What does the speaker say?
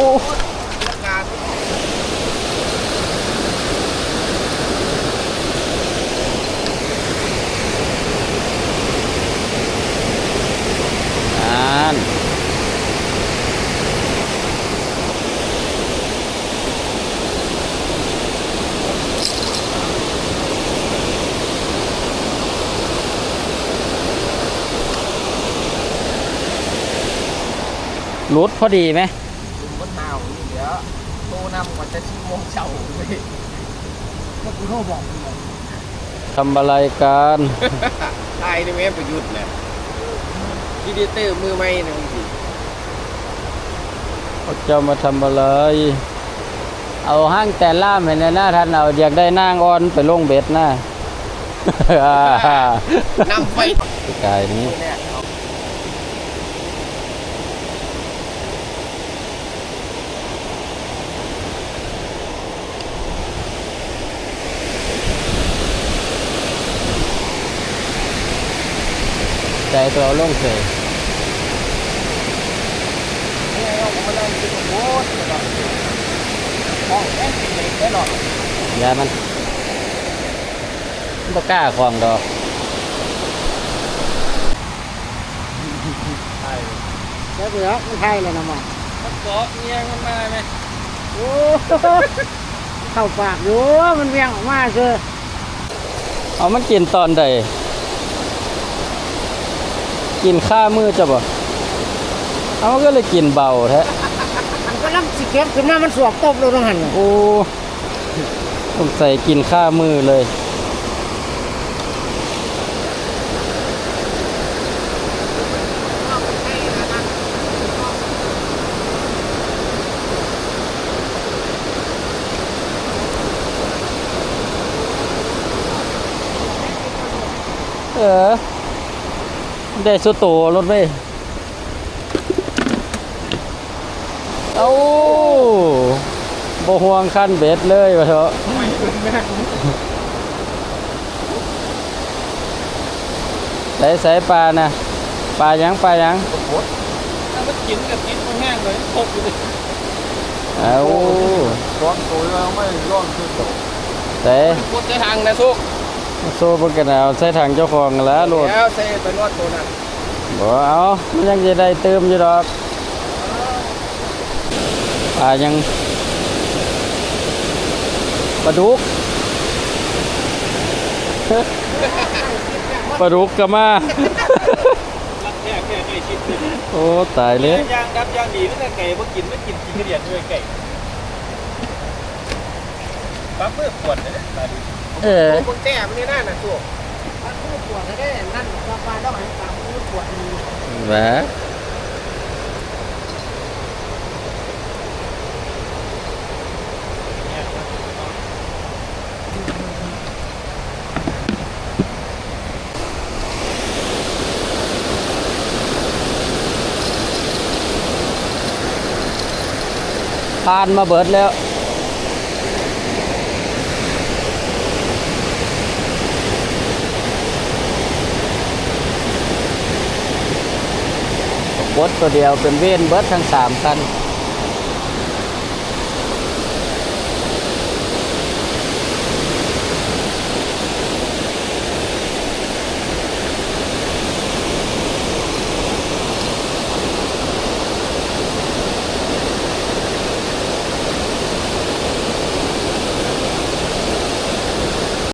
โอ้ารอ่านรุดพอดีไหมาวนี่เดี๋ยวโตนำก่อนจะชิมโมงเช้าเลยก็กูโทรบอกมึงเลยทำอะไรกันตายในแม่ประยุทธ์แหละพีดีเตอร์มือไม่นะมึงสิเขาจะมาทำอะไร เอาห้างแต่ล่ามเห็นหน้าท่านเอาอยากได้นางออนไปลงเบ็ดนะนำไฟกายนี้ เนี่ย ใจตัวเอาลงเสยเนี่ยเอาผมมานั่งกินโบ๊ทแล้วก็มองแม่งเป็นเด็กได้หรอกยามันมันบ่กล้าของดอกใช่แล้วเหลือมันไทยเลยนะหมอมันเกาะเงี้ยงมันมาไหมโอ้เข้าปากอยู่มันเวียงออกมาคือเอามันกินตอนใด กินข้ามือจะบ่เอามันก็เลยกินเบาแท้มันก็ลังสิเก็บขึ้นมามันสวกตบลงตรงหันน่ะโอ้ผมใส่กินข้ามือเลยเออ ได้สุดโตรถไปเอาบ่ห่วงขั้นเบ็ดเลยวะเถอะใส่ใส่ปลานะปลาหยังปลาหยังถ้ามันกินกับกินมันแห้งเลยตกอยู่เลยเอาร้อนตัวแล้วไม่ร้อนขึ้นใส่พูดในทางนะทุก โซ่เบิ่งกันเอาใส่ถังเจ้าของแล้วโลดแล้วเซ่ไปรอดตัวนั้นบ่เอามันยังจะได้เติมอยู่ดอกปลายังปลาดุกปลาดุกก็มารักแค่แค่ใกล้ชิดเลยโอ้ ตายเลยยางดับยางดีตั้งแต่ไก่เมื่อกินไม่กินกินกระเดียดด้วยไก่ ปั๊บเมื่อปวดเลยนะตาดูเออคนแก่ไม่ได้น่านะตัวมันพูดปวดได้นั่นปลาปลาต้องหันปากพูดปวดนี่แหวะผ่านมาเบิดแล้ว บดตัวเดียวเป็นเว้นเบิดทั้งสามคัน